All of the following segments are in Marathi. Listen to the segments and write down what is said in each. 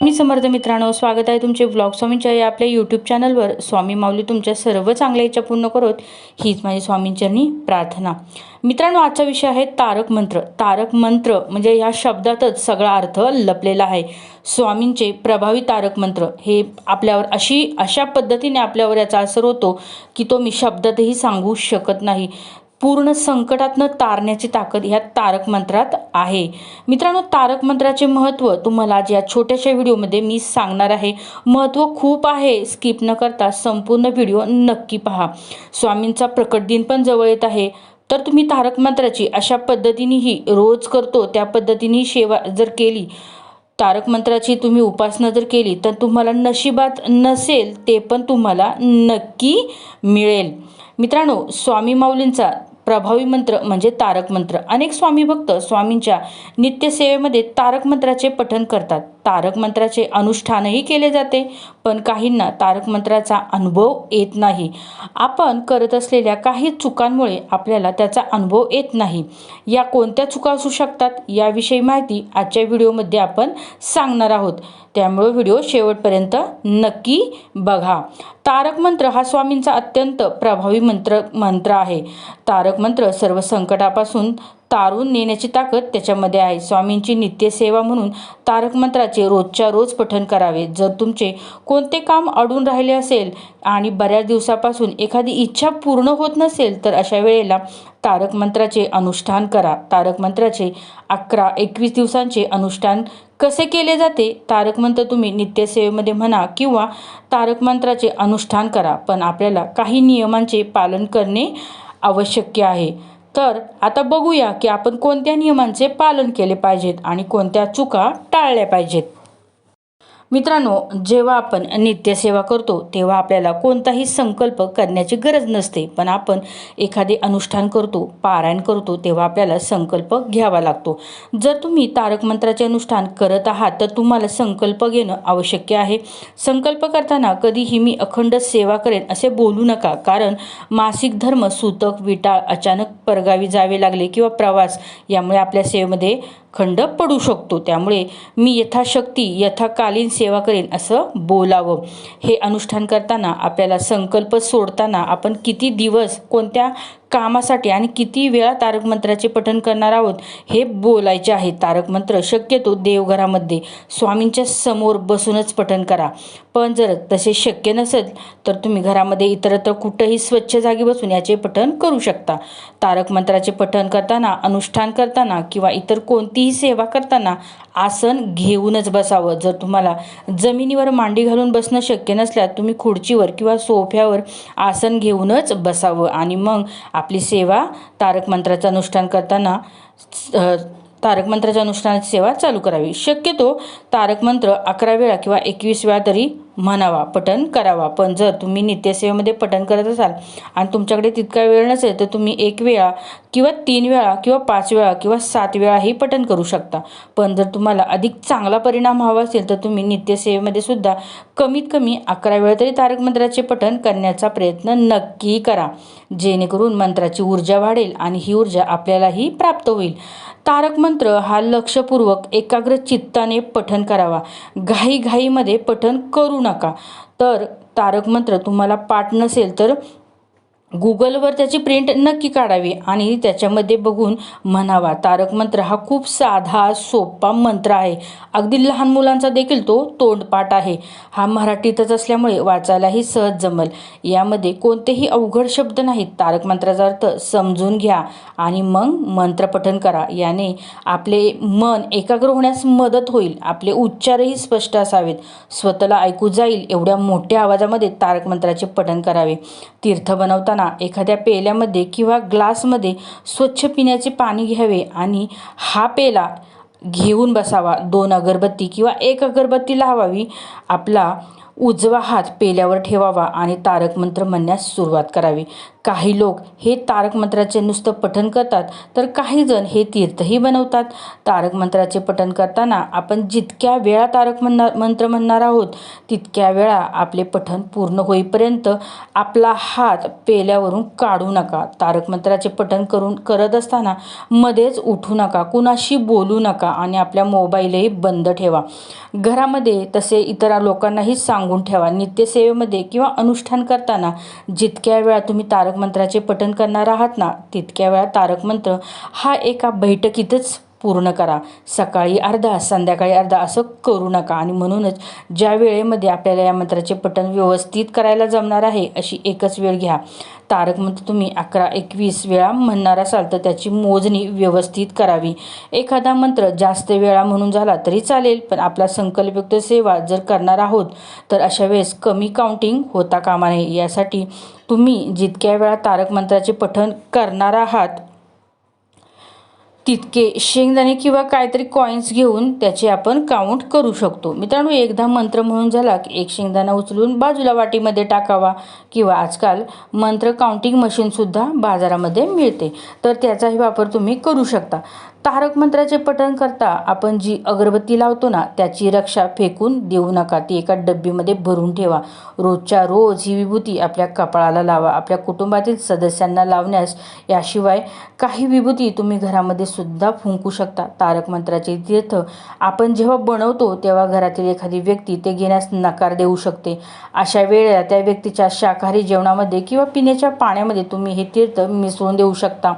मी समर्थ मित्रांनो स्वागत आहे तुमचे व्लॉग स्वामींच्या या आपल्या यूट्यूब चॅनलवर स्वामी माऊली तुमच्या सर्व चांगल्या इच्छा पूर्ण करत. हीच माझी स्वामींचरणी प्रार्थना. मित्रांनो आजचा विषय आहे तारक मंत्र. तारक मंत्र म्हणजे ह्या शब्दातच सगळा अर्थ लपलेला आहे. स्वामींचे प्रभावी तारक मंत्र. हे आपल्यावर अशी अशा पद्धतीने आपल्यावर याचा असर होतो की तो मी शब्दातही सांगू शकत नाही. पूर्ण संकटातनं तारण्याची ताकद ह्या तारक मंत्रात आहे. मित्रांनो तारक मंत्राचे महत्त्व तुम्हाला आज या छोट्याशा व्हिडिओमध्ये मी सांगणार आहे. महत्त्व खूप आहे. स्किप न करता संपूर्ण व्हिडिओ नक्की पहा. स्वामींचा प्रकट दिन पण जवळ येत आहे. तर तुम्ही तारक मंत्राची अशा पद्धतीनेही रोज करतो त्या पद्धतीने सेवा जर केली तारक मंत्राची तुम्ही उपासना जर केली तर तुम्हाला नशिबात नसेल ते पण तुम्हाला नक्की मिळेल. मित्रांनो स्वामी माऊलींचा प्रभावी मंत्र म्हणजे तारक मंत्र. अनेक स्वामी भक्त स्वामींच्या नित्यसेवेमध्ये तारक मंत्राचे पठन करतात. तारक मंत्राचे अनुष्ठानही केले जाते पण काहींना तारक मंत्राचा अनुभव येत नाही. आपण करत असलेल्या काही चुकांमुळे आपल्याला त्याचा अनुभव येत नाही. या कोणत्या चुका असू शकतात याविषयी माहिती आजच्या व्हिडिओमध्ये आपण सांगणार आहोत. त्यामुळे व्हिडिओ शेवटपर्यंत नक्की बघा. तारक मंत्र हा स्वामींचा अत्यंत प्रभावी मंत्र मंत्र आहे. तारक मंत्र सर्व संकटापासून तारून नेण्याची ताकद त्याच्यामध्ये आहे. स्वामींची नित्यसेवा म्हणून तारक मंत्राचे रोजच्या रोज पठण करावे. जर तुमचे कोणते काम अडून राहिले असेल आणि बऱ्याच दिवसापासून एखादी इच्छा पूर्ण होत नसेल तर अशा वेळेला तारक मंत्राचे अनुष्ठान करा. तारक मंत्राचे अकरा एकवीस दिवसांचे अनुष्ठान कसे केले जाते? तारक मंत्र तुम्ही नित्यसेवेमध्ये म्हणा किंवा तारक मंत्राचे अनुष्ठान करा. पण आपल्याला काही नियमांचे पालन करणे आवश्यक आहे. तर आता बघूया की आपण कोणत्या नियमांचे पालन केले पाहिजेत आणि कोणत्या चुका टाळल्या पाहिजेत. मित्रांनो जेव्हा आपण नित्यसेवा करतो तेव्हा आपल्याला कोणताही संकल्प करण्याची गरज नसते. पण आपण एखादे अनुष्ठान करतो पारायण करतो तेव्हा आपल्याला संकल्प घ्यावा लागतो. जर तुम्ही तारक मंत्राचे अनुष्ठान करत आहात तर तुम्हाला संकल्प घेणं आवश्यक आहे. संकल्प करताना कधीही मी अखंड सेवा करेन असे बोलू नका. कारण मासिक धर्म सूतक विटाळ अचानक परगावी जावे लागले किंवा प्रवास यामुळे आपल्या सेवेमध्ये खंड पडू शकतो. त्यामुळे मी यथाशक्ती यथाकालीन सेवा करेन असं बोलावं. हे अनुष्ठान करताना आपल्याला संकल्प सोडताना आपण किती दिवस कोणत्या कामासाठी आणि किती वेळा तारक मंत्राचे पठण करणार आहोत हे बोलायचे आहे तारक मंत्र शक्यतो देवघरामध्ये स्वामींच्या समोर बसूनच पठण करा. पण जर तसे शक्य नसेल तर तुम्ही घरामध्ये इतरत्र कुठंही स्वच्छ जागी बसून याचे पठण करू शकता. तारक मंत्राचे पठण करताना अनुष्ठान करताना किंवा इतर कोणतीही सेवा करताना आसन घेऊनच बसावं. जर तुम्हाला जमिनीवर मांडी घालून बसणं शक्य नसल्यास तुम्ही खुर्चीवर किंवा सोफ्यावर आसन घेऊनच बसावं आणि मग आप आपली सेवा तारक मंत्राचं अनुष्ठान करताना तारक मंत्राच्या अनुष्ठानाची सेवा चालू करावी. शक्यतो तारक मंत्र अकरा वेळा किंवा एकवीस वेळा तरी म्हणावा पठन करावा. पण जर तुम्ही नित्यसेवेमध्ये पठन करत असाल आणि तुमच्याकडे तितका वेळ नसेल तर तुम्ही एक वेळा किंवा तीन वेळा किंवा पाच वेळा किंवा सात वेळाही पठन करू शकता. पण जर तुम्हाला अधिक चांगला परिणाम हवा असेल तर तुम्ही नित्यसेवेमध्ये सुद्धा कमीत कमी अकरा वेळा तरी तारक मंत्राचे पठन करण्याचा प्रयत्न नक्की करा. जेणेकरून मंत्राची ऊर्जा वाढेल आणि ही ऊर्जा आपल्यालाही प्राप्त होईल. तारक मंत्र हा लक्षपूर्वक एकाग्र चित्ताने पठन करावा. घाईघाईमध्ये पठन करू नका. तर तारक मंत्र तुम्हाला पाठ नसेल तर गुगलवर त्याची प्रिंट नक्की काढावी आणि त्याच्यामध्ये बघून म्हणावा. तारक मंत्र हा खूप साधा सोपा मंत्र आहे. अगदी लहान मुलांचा देखील तो तोंडपाठ आहे. हा मराठीतच असल्यामुळे वाचायलाही सहज जमल. यामध्ये कोणतेही अवघड शब्द नाहीत. तारक मंत्राचा अर्थ समजून घ्या आणि मग मंत्रपठन करा. याने आपले मन एकाग्र होण्यास मदत होईल. आपले उच्चारही स्पष्ट असावेत. स्वतःला ऐकू जाईल एवढ्या मोठ्या आवाजामध्ये तारक मंत्राचे पठन करावे. तीर्थ बनवताना एखाद्या पेल्यामध्ये किंवा ग्लासमध्ये स्वच्छ पिण्याचे पाणी घ्यावे आणि हा पेला घेऊन बसावा. दोन अगरबत्ती किंवा एक अगरबत्ती लावावी. आपला उजवा हात पेल्यावर ठेवावा आणि तारक मंत्र म्हणण्यास सुरुवात करावी. काही लोक हे तारक मंत्राचे नुसतं पठण करतात तर काही जण हे तीर्थही बनवतात. तारक मंत्राचे पठण करताना आपण जितक्या वेळा तारक म्हणणार मंत्र म्हणणार आहोत तितक्या वेळा आपले पठण पूर्ण होईपर्यंत आपला हात पेल्यावरून काढू नका. तारक मंत्राचे पठण करून करत असताना मध्येच उठू नका कुणाशी बोलू नका आणि आपल्या मोबाईलही बंद ठेवा. घरामध्ये तसे इतर लोकांनाही सांगून ठेवा. नित्यसेवेमध्ये किंवा अनुष्ठान करताना जितक्या वेळा तुम्ही तारक मंत्राचे पठण करणार आहात ना? तितक्या वेळा तारक मंत्र हा एका बैठकीतच पूर्ण करा. सकाळी अर्धा संध्याकाळी अर्धा असं करू नका. आणि म्हणूनच ज्या वेळेमध्ये आपल्याला या मंत्राचे पठण व्यवस्थित करायला जमणार आहे अशी एकच वेळ घ्या. तारक मंत्र तुम्ही अकरा एकवीस वेळा म्हणणार असाल तर त्याची मोजणी व्यवस्थित करावी. एखादा मंत्र जास्त वेळा म्हणून झाला तरी चालेल पण आपला संकल्पयुक्त सेवा जर करणार आहोत तर अशा वेळेस कमी काउंटिंग होता कामा नये. यासाठी तुम्ही जितक्या वेळा तारक मंत्राचे पठण करणार आहात तितके शेंगदाणे किंवा काहीतरी कॉईन्स घेऊन त्याचे आपण काउंट करू शकतो. मित्रांनो एकदा मंत्र म्हणून झाला की एक शेंगदाणा उचलून बाजूला वाटीमध्ये टाकावा किंवा आजकाल मंत्र काउंटिंग मशीनसुद्धा बाजारामध्ये मिळते. तर त्याचाही वापर तुम्ही करू शकता. तारक मंत्राचे पठण करता आपण जी अगरबत्ती लावतो ना त्याची रक्षा फेकून देऊ नका. ती एका डब्बीमध्ये भरून ठेवा. रोजच्या रोज ही विभूती आपल्या कपाळाला लावा. आपल्या कुटुंबातील सदस्यांना लावण्यास याशिवाय काही विभूती तुम्ही घरामध्ये सुद्धा फुंकू शकता. तारक मंत्राचे तीर्थ आपण जेव्हा बनवतो तेव्हा घरातील एखादी व्यक्ती ते घेण्यास नकार देऊ शकते. अशा वेळेला त्या व्यक्तीच्या शाकाहारी जेवणामध्ये किंवा पिण्याच्या पाण्यामध्ये तुम्ही हे तीर्थ मिसळून देऊ शकता.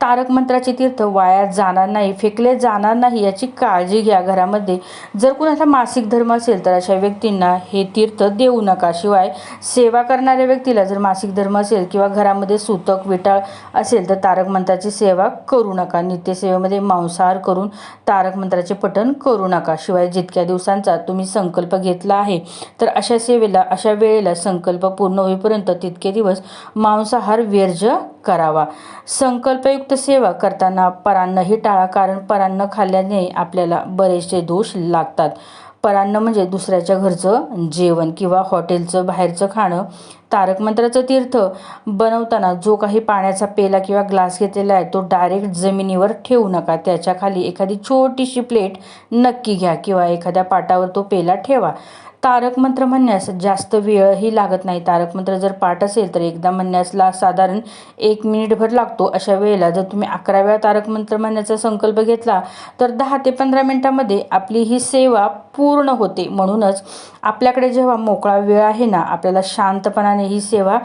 तारक मंत्राचे तीर्थ वाया जाणार नाही फेकले जाणार नाही याची काळजी घ्या घरामध्ये. जर कुणाचा मासिक धर्म असेल तर अशा व्यक्तींना हे तीर्थ देऊ नका. शिवाय सेवा करणाऱ्या व्यक्तीला जर मासिक धर्म असेल किंवा घरामध्ये सुतक विटाळ असेल तर तारक मंत्राची सेवा करू नका. नित्यसेवेमध्ये मांसाहार करून तारक मंत्राचे पठण करू नका. शिवाय जितक्या दिवसांचा तुम्ही संकल्प घेतला आहे तर अशा सेवेला अशा वेळेला संकल्प पूर्ण होईपर्यंत तितके दिवस मांसाहार वर्ज्य करावा. संकल्पयुक्त सेवा करताना परान्नही टाळा कारण परान्न खाल्ल्याने आपल्याला बरेचसे दोष लागतात. परान्न म्हणजे दुसऱ्याच्या घरचं जेवण किंवा हॉटेलचं बाहेरचं खाणं तारक मंत्राचं तीर्थ. बनवताना जो काही पाण्याचा पेला किंवा ग्लास घेतलेला आहे तो डायरेक्ट जमिनीवर ठेवू नका. त्याच्याखाली एखादी छोटीशी प्लेट नक्की घ्या किंवा एखाद्या पाटावर तो पेला ठेवा. तारक मंत्र म्हणण्यास जास्त वेळही लागत नाही. तारक मंत्र जर पाठ असेल तर एकदा म्हणण्यासला साधारण एक मिनिटभर लागतो. अशा वेळेला जर तुम्ही अकरा वेळा तारक मंत्र म्हणण्याचा संकल्प घेतला तर दहा ते पंधरा मिनटामध्ये आपली ही सेवा पूर्ण होते. म्हणूनच आपल्याकडे जेव्हा मोकळा वेळ आहे ना आपल्याला शांतपणाने ही सेवा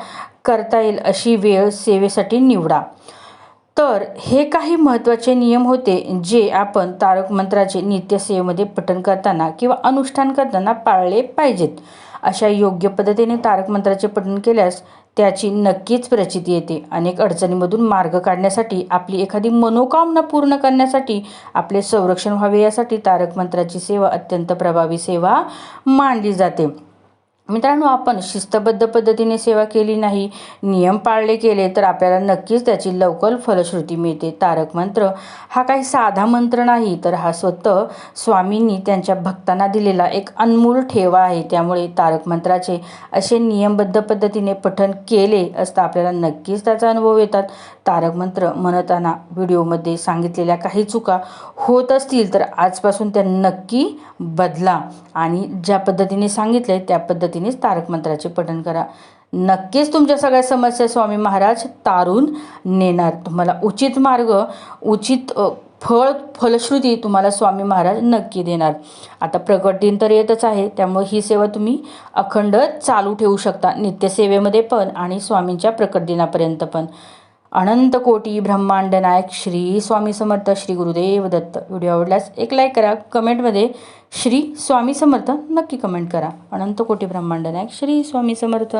करता येईल अशी वेळ सेवेसाठी निवडा. तर हे काही महत्त्वाचे नियम होते जे आपण तारक मंत्राचे नित्यसेवेमध्ये पठण करताना किंवा अनुष्ठान करताना पाळले पाहिजेत. अशा योग्य पद्धतीने तारक मंत्राचे पठण केल्यास त्याची नक्कीच प्रचिती येते. अनेक अडचणीमधून मार्ग काढण्यासाठी आपली एखादी मनोकामना पूर्ण करण्यासाठी आपले संरक्षण व्हावे यासाठी तारक मंत्राची सेवा अत्यंत प्रभावी सेवा मानली जाते. मित्रांनो आपण शिस्तबद्ध पद्धतीने सेवा केली नाही नियम पाळले केले तर आपल्याला नक्कीच त्याची लवकर फलश्रुती मिळते. तारक मंत्र हा काही साधा मंत्र नाही तर हा स्वतः स्वामींनी त्यांच्या भक्तांना दिलेला एक अनमोल ठेवा आहे. त्यामुळे तारक मंत्राचे असे नियमबद्ध पद्धतीने पठन केले असता आपल्याला नक्कीच त्याचा अनुभव येतात. तारक मंत्र म्हणताना व्हिडिओमध्ये सांगितलेल्या काही चुका होत असतील तर आजपासून त्या नक्की बदला. आणि ज्या पद्धतीने सांगितले त्या पद्धतीनेच तारक मंत्राचे पठण करा. नक्कीच तुमच्या सगळ्या समस्या स्वामी महाराज तारून नेणार. तुम्हाला उचित मार्ग उचित फळ फलश्रुती तुम्हाला स्वामी महाराज नक्की देणार. आता प्रकट दिन तर येतच आहे त्यामुळे ही सेवा तुम्ही अखंड चालू ठेवू शकता. नित्यसेवेमध्ये पण आणि स्वामींच्या प्रकट दिनापर्यंत पण. अनंत कोटी ब्रह्मांड नायक श्री स्वामी समर्थ श्री गुरुदेव दत्त. व्हिडिओ आवडल्यास एक लाईक करा कमेंटमध्ये श्री स्वामी समर्थ नक्की कमेंट करा. अनंत कोटी ब्रह्मांड नायक श्री स्वामी समर्थ.